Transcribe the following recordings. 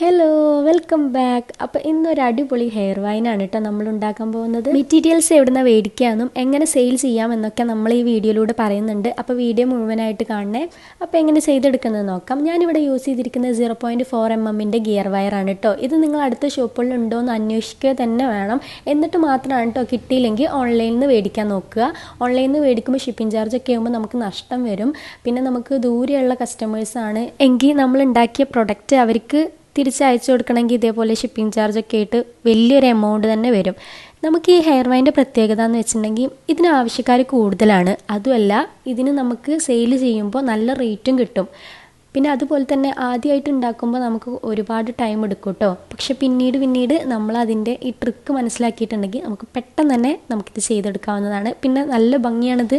Hello welcome back അപ്പോൾ ഇന്നൊരു അടിപൊളി ഹെയർ വൈനാണ് കേട്ടോ നമ്മൾ ഉണ്ടാക്കാൻ പോകുന്നത്. മെറ്റീരിയൽസ് എവിടുന്ന മേടിക്കാമെന്നും എങ്ങനെ സെയിൽ ചെയ്യാമെന്നൊക്കെ നമ്മൾ ഈ വീഡിയോയിലൂടെ പറയുന്നുണ്ട്. അപ്പോൾ വീഡിയോ മുഴുവനായിട്ട് കാണണേ. അപ്പോൾ എങ്ങനെ ചെയ്തെടുക്കുന്നത് നോക്കാം. ഞാനിവിടെ യൂസ് ചെയ്തിരിക്കുന്നത് സീറോ പോയിന്റ് ഫോർ എം എമ്മിന്റെ ഗിയർ വയറാണ് കേട്ടോ ഇത് നിങ്ങൾ അടുത്ത ഷോപ്പുകളിൽ ഉണ്ടോ എന്ന് അന്വേഷിക്കുക തന്നെ വേണം. എന്നിട്ട് മാത്രമാണ് കേട്ടോ കിട്ടിയില്ലെങ്കിൽ ഓൺലൈനിൽ നിന്ന് മേടിക്കാൻ നോക്കുക. ഓൺലൈനിൽ നിന്ന് മേടിക്കുമ്പോൾ ഷിപ്പിംഗ് ചാർജ് ഒക്കെ ആകുമ്പോൾ നമുക്ക് നഷ്ടം വരും. പിന്നെ നമുക്ക് ദൂരെയുള്ള കസ്റ്റമേഴ്സാണ് എങ്കിൽ നമ്മൾ ഉണ്ടാക്കിയ പ്രൊഡക്റ്റ് അവർക്ക് തിരിച്ചയച്ചു കൊടുക്കണമെങ്കിൽ ഇതേപോലെ ഷിപ്പിംഗ് ചാർജൊക്കെ ആയിട്ട് വലിയൊരു എമൗണ്ട് തന്നെ വരും. നമുക്ക് ഈ ഹെയർ വൈന്റെ പ്രത്യേകത എന്ന് വെച്ചിട്ടുണ്ടെങ്കിൽ ഇതിന് ആവശ്യക്കാർ കൂടുതലാണ്. അതുമല്ല ഇതിന് നമുക്ക് സെയിൽ ചെയ്യുമ്പോൾ നല്ല റേറ്റും കിട്ടും. പിന്നെ അതുപോലെ തന്നെ ആദ്യമായിട്ട് ഉണ്ടാക്കുമ്പോൾ നമുക്ക് ഒരുപാട് ടൈം എടുക്കും കേട്ടോ പക്ഷെ പിന്നീട് പിന്നീട് നമ്മൾ അതിന്റെ ഈ ട്രിക്ക് മനസ്സിലാക്കിയിട്ടുണ്ടെങ്കിൽ നമുക്ക് പെട്ടെന്ന് തന്നെ നമുക്കിത് ചെയ്തെടുക്കാവുന്നതാണ്. പിന്നെ നല്ല ഭംഗിയാണിത്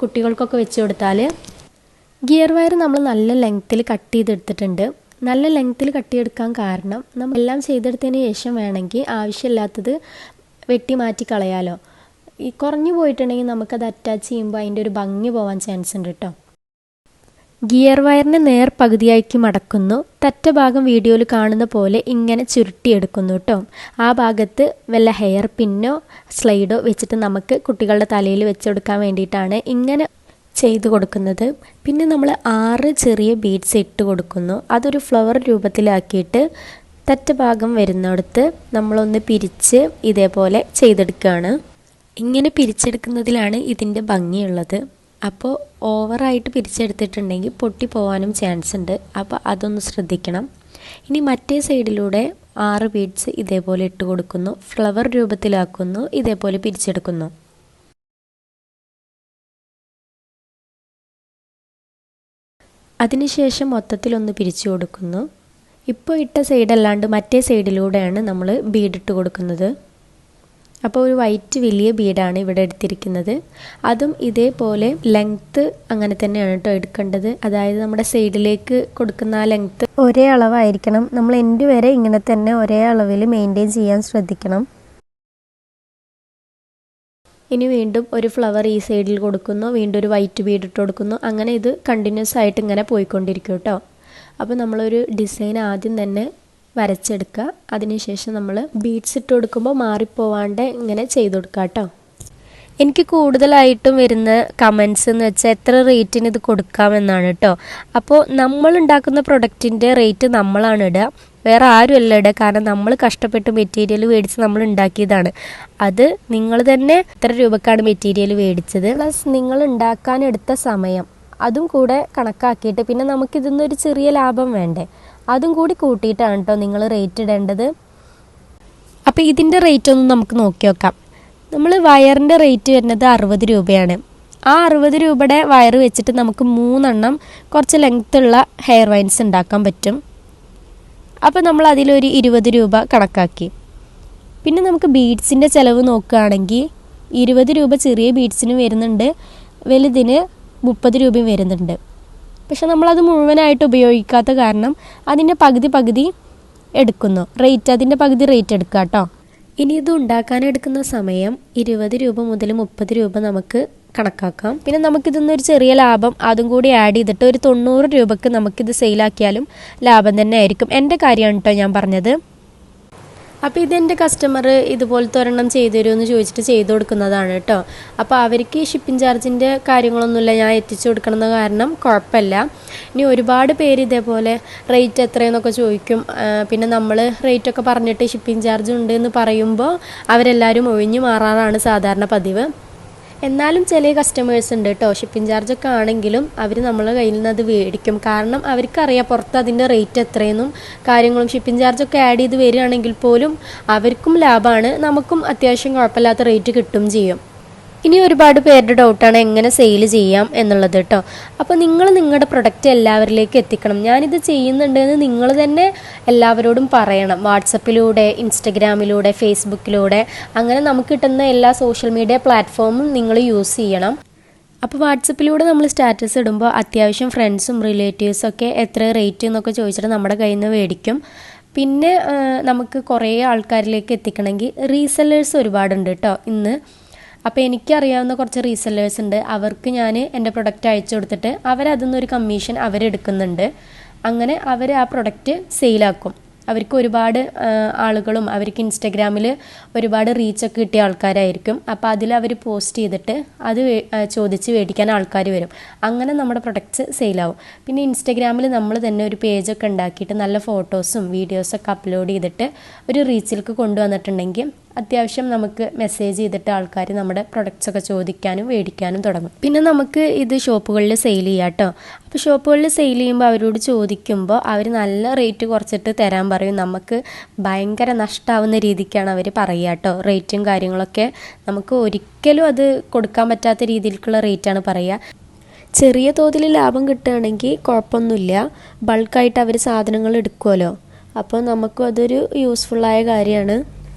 കുട്ടികൾക്കൊക്കെ വെച്ച് കൊടുത്താൽ ഗിയർ വയർ നമ്മൾ നല്ല ലെങ്ത്തിൽ കട്ട് ചെയ്തെടുത്തിട്ടുണ്ട്. നല്ല ലെങ്ത്തിൽ കട്ടിയെടുക്കാൻ കാരണം നമ്മൾ എല്ലാം ചെയ്തെടുത്തതിന് ശേഷം വേണമെങ്കിൽ ആവശ്യമില്ലാത്തത് വെട്ടി മാറ്റി കളയാലോ. ഈ കുറഞ്ഞു പോയിട്ടുണ്ടെങ്കിൽ നമുക്കത് അറ്റാച്ച് ചെയ്യുമ്പോൾ അതിന്റെ ഒരു ഭംഗി പോകാൻ ചാൻസ് ഉണ്ട് കേട്ടോ ഗിയർ വയറിനെ നേർ പകുതിയാക്കി മടക്കുന്നു. തറ്റ ഭാഗം വീഡിയോയിൽ കാണുന്ന പോലെ ഇങ്ങനെ ചുരുട്ടിയെടുക്കുന്നു കേട്ടോ ആ ഭാഗത്ത് വല്ല ഹെയർ പിന്നോ സ്ലൈഡോ വെച്ചിട്ട് നമുക്ക് കുട്ടികളുടെ തലയിൽ വെച്ചെടുക്കാൻ വേണ്ടിയിട്ടാണ് ഇങ്ങനെ ചെയ്തു കൊടുക്കുന്നത്. പിന്നെ നമ്മൾ ആറ് ചെറിയ ബീഡ്സ് ഇട്ട് കൊടുക്കുന്നു. അതൊരു ഫ്ലവർ രൂപത്തിലാക്കിയിട്ട് തറ്റ ഭാഗം വരുന്നിടത്ത് നമ്മളൊന്ന് പിരിച്ച് ഇതേപോലെ ചെയ്തെടുക്കുകയാണ്. ഇങ്ങനെ പിരിച്ചെടുക്കുന്നതിലാണ് ഇതിന്റെ ഭംഗിയുള്ളത്. അപ്പോൾ ഓവറായിട്ട് പിരിച്ചെടുത്തിട്ടുണ്ടെങ്കിൽ പൊട്ടിപ്പോവാനും ചാൻസ് ഉണ്ട്. അപ്പോൾ അതൊന്ന് ശ്രദ്ധിക്കണം. ഇനി മറ്റേ സൈഡിലൂടെ ആറ് ബീഡ്സ് ഇതേപോലെ ഇട്ട് കൊടുക്കുന്നു. ഫ്ലവർ രൂപത്തിലാക്കുന്നു ഇതേപോലെ പിരിച്ചെടുക്കുന്നു. അതിനുശേഷം മൊത്തത്തിലൊന്ന് പിരിച്ചു കൊടുക്കുന്നു. ഇപ്പോൾ ഇട്ട സൈഡല്ലാണ്ട് മറ്റേ സൈഡിലൂടെയാണ് നമ്മൾ ബീഡിട്ട് കൊടുക്കുന്നത്. അപ്പോൾ ഒരു വൈറ്റ് വലിയ ബീഡാണ് ഇവിടെ എടുത്തിരിക്കുന്നത്. അതും ഇതേപോലെ ലെങ്ത്ത് അങ്ങനെ തന്നെയാണ് കേട്ടോ എടുക്കേണ്ടത്. അതായത് നമ്മുടെ സൈഡിലേക്ക് കൊടുക്കുന്ന ആ ലെങ്ത്ത് ഒരേ അളവായിരിക്കണം. നമ്മൾ എൻഡ് വരെ ഇങ്ങനെ തന്നെ ഒരേ അളവിൽ മെയിന്റെയിൻ ചെയ്യാൻ ശ്രദ്ധിക്കണം. ഇനി വീണ്ടും ഒരു ഫ്ലവർ ഈ സൈഡിൽ കൊടുക്കുന്നു വീണ്ടും ഒരു വൈറ്റ് ബീഡ് ഇട്ട് കൊടുക്കുന്നു. അങ്ങനെ ഇത് കണ്ടിന്യൂസ് ആയിട്ട് ഇങ്ങനെ പോയിക്കൊണ്ടിരിക്കും കേട്ടോ അപ്പോൾ നമ്മളൊരു ഡിസൈൻ ആദ്യം തന്നെ വരച്ചെടുക്കുക. അതിനുശേഷം നമ്മൾ ബീഡ്സ് ഇട്ട് കൊടുക്കുമ്പോൾ മാറിപ്പോവാണ്ട് ഇങ്ങനെ ചെയ്ത് കൊടുക്കുക കേട്ടോ എനിക്ക് കൂടുതലായിട്ടും വരുന്ന കമൻസ് എന്ന് വെച്ചാൽ എത്ര റേറ്റിന് ഇത് കൊടുക്കാമെന്നാണ് കേട്ടോ അപ്പോൾ നമ്മൾ ഉണ്ടാക്കുന്ന പ്രൊഡക്റ്റിന്റെ റേറ്റ് നമ്മളാണ് ഇടുക. വേറെ ആരുമല്ല ഇടുക കാരണം നമ്മൾ കഷ്ടപ്പെട്ട് മെറ്റീരിയൽ മേടിച്ച് നമ്മൾ ഉണ്ടാക്കിയതാണ്. അത് നിങ്ങൾ തന്നെ ഇത്ര രൂപക്കാണ് മെറ്റീരിയൽ മേടിച്ചത്. പ്ലസ് നിങ്ങൾ ഉണ്ടാക്കാൻ എടുത്ത സമയം. അതും കൂടെ കണക്കാക്കിയിട്ട് പിന്നെ നമുക്കിതിന്നൊരു ചെറിയ ലാഭം വേണ്ടേ? അതും കൂടി കൂട്ടിയിട്ടാണ് കേട്ടോ നിങ്ങൾ റേറ്റ് ഇടേണ്ടത്. അപ്പോൾ ഇതിന്റെ റേറ്റ് ഒന്ന് നമുക്ക് നോക്കി നോക്കാം. നമ്മൾ വയറിന്റെ റേറ്റ് വരുന്നത് അറുപത് രൂപയാണ്. ആ അറുപത് രൂപയുടെ വയറ് വെച്ചിട്ട് നമുക്ക് മൂന്നെണ്ണം കുറച്ച് ലെങ്ത്തുള്ള ഹെയർ വൈൻസ് ഉണ്ടാക്കാൻ പറ്റും. അപ്പോൾ നമ്മൾ അതിലൊരു ഇരുപത് രൂപ കണക്കാക്കി. പിന്നെ നമുക്ക് ബീഡ്സിന്റെ ചിലവ് നോക്കുകയാണെങ്കിൽ ഇരുപത് രൂപ ചെറിയ ബീഡ്സിന് വരുന്നുണ്ട് വലുതിന് മുപ്പത് രൂപയും വരുന്നുണ്ട്. പക്ഷെ നമ്മളത് മുഴുവനായിട്ട് ഉപയോഗിക്കാത്ത കാരണം അതിന്റെ പകുതി പകുതി എടുക്കുന്നു. റേറ്റ് അതിന്റെ പകുതി റേറ്റ് എടുക്കുക കേട്ടോ ഇനി ഇത് ഉണ്ടാക്കാൻ എടുക്കുന്ന സമയം ഇരുപത് രൂപ മുതൽ മുപ്പത് രൂപ നമുക്ക് കണക്കാക്കാം. പിന്നെ നമുക്കിതൊന്നൊരു ചെറിയ ലാഭം അതും കൂടി ആഡ് ചെയ്തിട്ട് ഒരു തൊണ്ണൂറ് രൂപക്ക് നമുക്കിത് സെയിലാക്കിയാലും ലാഭം തന്നെ ആയിരിക്കും. എന്റെ കാര്യമാണ് കേട്ടോ ഞാൻ പറഞ്ഞത്. അപ്പോൾ ഇതെന്റെ കസ്റ്റമർ ഇതുപോലത്തെ ഒരെണ്ണം ചെയ്തു തരുമെന്ന് ചോദിച്ചിട്ട് ചെയ്തു കൊടുക്കുന്നതാണ് കേട്ടോ അപ്പോൾ അവർക്ക് ഷിപ്പിംഗ് ചാർജിന്റെ കാര്യങ്ങളൊന്നുമില്ല ഞാൻ എത്തിച്ചു കൊടുക്കണമെന്ന കാരണം കുഴപ്പമില്ല. ഇനി ഒരുപാട് പേര് ഇതേപോലെ റേറ്റ് എത്രയെന്നൊക്കെ ചോദിക്കും. പിന്നെ നമ്മൾ റേറ്റൊക്കെ പറഞ്ഞിട്ട് ഷിപ്പിംഗ് ചാർജ് ഉണ്ട് എന്ന് പറയുമ്പോൾ അവരെല്ലാവരും ഒഴിഞ്ഞു മാറാറാണ് സാധാരണ പതിവ്. എന്നാലും ചില കസ്റ്റമേഴ്സ് ഉണ്ട് കേട്ടോ ഷിപ്പിംഗ് ചാർജൊക്കെ ആണെങ്കിലും അവർ നമ്മളെ കയ്യിൽ നിന്ന് അത് മേടിക്കും. കാരണം അവർക്കറിയാം പുറത്ത് അതിന്റെ റേറ്റ് എത്രയെന്നും കാര്യങ്ങളും. ഷിപ്പിംഗ് ചാർജൊക്കെ ആഡ് ചെയ്ത് വരികയാണെങ്കിൽ പോലും അവർക്കും ലാഭമാണ്. നമുക്കും അത്യാവശ്യം കുഴപ്പമില്ലാത്ത റേറ്റ് കിട്ടും ചെയ്യും. ഇനി ഒരുപാട് പേരുടെ ഡൗട്ടാണ് എങ്ങനെ സെയിൽ ചെയ്യാം എന്നുള്ളത് കേട്ടോ അപ്പോൾ നിങ്ങൾ നിങ്ങളുടെ പ്രൊഡക്റ്റ് എല്ലാവരിലേക്ക് എത്തിക്കണം. ഞാനിത് ചെയ്യുന്നുണ്ടെന്ന് നിങ്ങൾ തന്നെ എല്ലാവരോടും പറയണം. വാട്സപ്പിലൂടെ ഇൻസ്റ്റഗ്രാമിലൂടെ ഫേസ്ബുക്കിലൂടെ അങ്ങനെ നമുക്ക് കിട്ടുന്ന എല്ലാ സോഷ്യൽ മീഡിയ പ്ലാറ്റ്ഫോമും നിങ്ങൾ യൂസ് ചെയ്യണം. അപ്പോൾ വാട്സപ്പിലൂടെ നമ്മൾ സ്റ്റാറ്റസ് ഇടുമ്പോൾ അത്യാവശ്യം ഫ്രണ്ട്സും റിലേറ്റീവ്സും ഒക്കെ എത്ര റേറ്റ് എന്നൊക്കെ ചോദിച്ചിട്ട് നമ്മുടെ കയ്യിൽ നിന്ന് മേടിക്കും. പിന്നെ നമുക്ക് കുറേ ആൾക്കാരിലേക്ക് എത്തിക്കണമെങ്കിൽ റീസെല്ലേഴ്സ് ഒരുപാടുണ്ട് കേട്ടോ ഇന്ന്. അപ്പോൾ എനിക്കറിയാവുന്ന കുറച്ച് റീസെല്ലേഴ്സ് ഉണ്ട്. അവർക്ക് ഞാൻ എന്റെ പ്രൊഡക്റ്റ് അയച്ചു കൊടുത്തിട്ട് അവരതിൽ നിന്നൊരു കമ്മീഷൻ അവരെടുക്കുന്നുണ്ട്. അങ്ങനെ അവർ ആ പ്രൊഡക്റ്റ് സെയിലാക്കും അവർക്ക് ഒരുപാട് ആളുകളും അവർക്ക് ഇൻസ്റ്റഗ്രാമിൽ ഒരുപാട് റീച്ചൊക്കെ കിട്ടിയ ആൾക്കാരായിരിക്കും. അപ്പോൾ അതിൽ അവർ പോസ്റ്റ് ചെയ്തിട്ട് അത് ചോദിച്ച് മേടിക്കാൻ ആൾക്കാർ വരും. അങ്ങനെ നമ്മുടെ പ്രൊഡക്റ്റ്സ് സെയിലാവും പിന്നെ ഇൻസ്റ്റഗ്രാമിൽ നമ്മൾ തന്നെ ഒരു പേജൊക്കെ ഉണ്ടാക്കിയിട്ട് നല്ല ഫോട്ടോസും വീഡിയോസൊക്കെ അപ്ലോഡ് ചെയ്തിട്ട് ഒരു റീച്ചിലേക്ക് കൊണ്ടുവന്നിട്ടുണ്ടെങ്കിൽ അത്യാവശ്യം നമുക്ക് മെസ്സേജ് ചെയ്തിട്ട് ആൾക്കാർ നമ്മുടെ പ്രൊഡക്ട്സ് ഒക്കെ ചോദിക്കാനും മേടിക്കാനും തുടങ്ങും. പിന്നെ നമുക്ക് ഇത് ഷോപ്പുകളിൽ സെയിൽ ചെയ്യാം കേട്ടോ അപ്പോൾ ഷോപ്പുകളിൽ സെയിൽ ചെയ്യുമ്പോൾ അവരോട് ചോദിക്കുമ്പോൾ അവർ നല്ല റേറ്റ് കുറച്ചിട്ട് തരാൻ പറയും. നമുക്ക് ഭയങ്കര നഷ്ടമാവുന്ന രീതിക്കാണ് അവർ പറയുക കേട്ടോ റേറ്റും കാര്യങ്ങളൊക്കെ നമുക്ക് ഒരിക്കലും അത് കൊടുക്കാൻ പറ്റാത്ത രീതിയിലേക്കുള്ള റേറ്റാണ് പറയുക. ചെറിയ തോതിൽ ലാഭം കിട്ടുകയാണെങ്കിൽ കുഴപ്പമൊന്നുമില്ല. ബൾക്കായിട്ട് അവർ സാധനങ്ങൾ എടുക്കുമല്ലോ അപ്പോൾ നമുക്കും അതൊരു യൂസ്ഫുള്ളായ കാര്യമാണ്.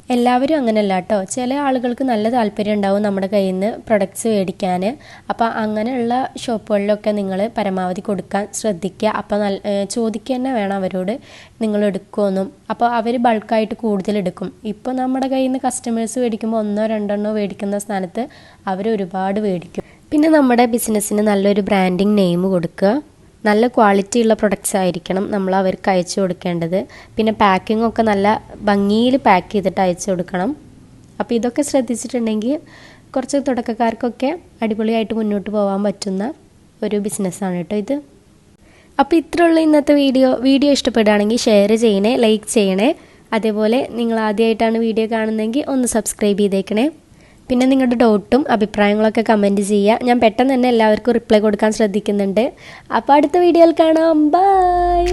എല്ലാവരും അങ്ങനെയല്ല കേട്ടോ ചില ആളുകൾക്ക് നല്ല താല്പര്യം ഉണ്ടാവും നമ്മുടെ കയ്യിൽ നിന്ന് പ്രൊഡക്ട്സ് മേടിക്കാൻ അപ്പോൾ അങ്ങനെയുള്ള ഷോപ്പുകളിലൊക്കെ നിങ്ങൾ പരമാവധി കൊടുക്കാൻ ശ്രദ്ധിക്കുക. അപ്പോൾ നല്ല ചോദിക്കുക തന്നെ വേണം അവരോട് നിങ്ങൾ എടുക്കുമെന്നും അപ്പോൾ അവർ ബൾക്കായിട്ട് കൂടുതൽ എടുക്കും. ഇപ്പോൾ നമ്മുടെ കയ്യിൽ നിന്ന് കസ്റ്റമേഴ്സ് മേടിക്കുമ്പോൾ ഒന്നോ രണ്ടെണ്ണോ മേടിക്കുന്ന സ്ഥാനത്ത് അവർ ഒരുപാട് മേടിക്കും. പിന്നെ നമ്മുടെ ബിസിനസ്സിന് നല്ലൊരു ബ്രാൻഡിങ് നെയിം കൊടുക്കുക. നല്ല ക്വാളിറ്റി ഉള്ള പ്രൊഡക്ട്സ് ആയിരിക്കണം നമ്മൾ അവർക്ക് അയച്ചു കൊടുക്കേണ്ടത്. പിന്നെ പാക്കിംഗ് ഒക്കെ നല്ല ഭംഗിയിൽ പാക്ക് ചെയ്തിട്ട് അയച്ചു കൊടുക്കണം. അപ്പോൾ ഇതൊക്കെ ശ്രദ്ധിച്ചിട്ടുണ്ടെങ്കിൽ കുറച്ച് തുടക്കക്കാർക്കൊക്കെ അടിപൊളിയായിട്ട് മുന്നോട്ട് പോകാൻ പറ്റുന്ന ഒരു ബിസിനസ്സാണ് കേട്ടോ ഇത്. അപ്പോൾ ഇത്രയുള്ള ഇന്നത്തെ വീഡിയോ വീഡിയോ ഇഷ്ടപ്പെടുകയാണെങ്കിൽ ഷെയർ ചെയ്യണേ ലൈക്ക് ചെയ്യണേ. അതേപോലെ നിങ്ങൾ ആദ്യമായിട്ടാണ് വീഡിയോ കാണുന്നതെങ്കിൽ ഒന്ന് സബ്സ്ക്രൈബ് ചെയ്തേക്കണേ. പിന്നെ നിങ്ങളുടെ ഡൗട്ടും അഭിപ്രായങ്ങളൊക്കെ കമന്റ് ചെയ്യുക. ഞാൻ പെട്ടെന്ന് തന്നെ എല്ലാവർക്കും റിപ്ലൈ കൊടുക്കാൻ ശ്രദ്ധിക്കുന്നുണ്ട്. അപ്പോൾ അടുത്ത വീഡിയോയിൽ കാണാം. ബൈ